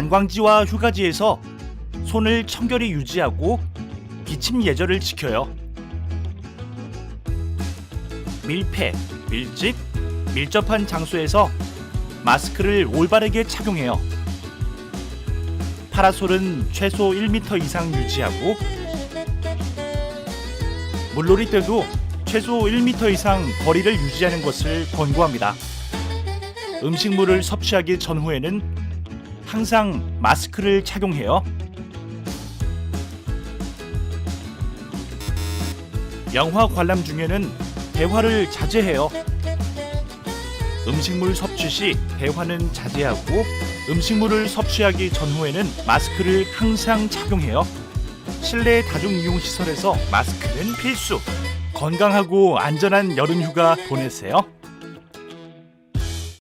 관광지와 휴가지에서 손을 청결히 유지하고 기침 예절을 지켜요. 밀폐, 밀집, 밀접한 장소에서 마스크를 올바르게 착용해요. 파라솔은 최소 1m 이상 유지하고 물놀이 때도 최소 1m 이상 거리를 유지하는 것을 권고합니다. 음식물을 섭취하기 전후에는 항상 마스크를 착용해요. 영화 관람 중에는 대화를 자제해요. 음식물 섭취 시 대화는 자제하고 음식물을 섭취하기 전후에는 마스크를 항상 착용해요. 실내 다중이용시설에서 마스크는 필수. 건강하고 안전한 여름 휴가 보내세요.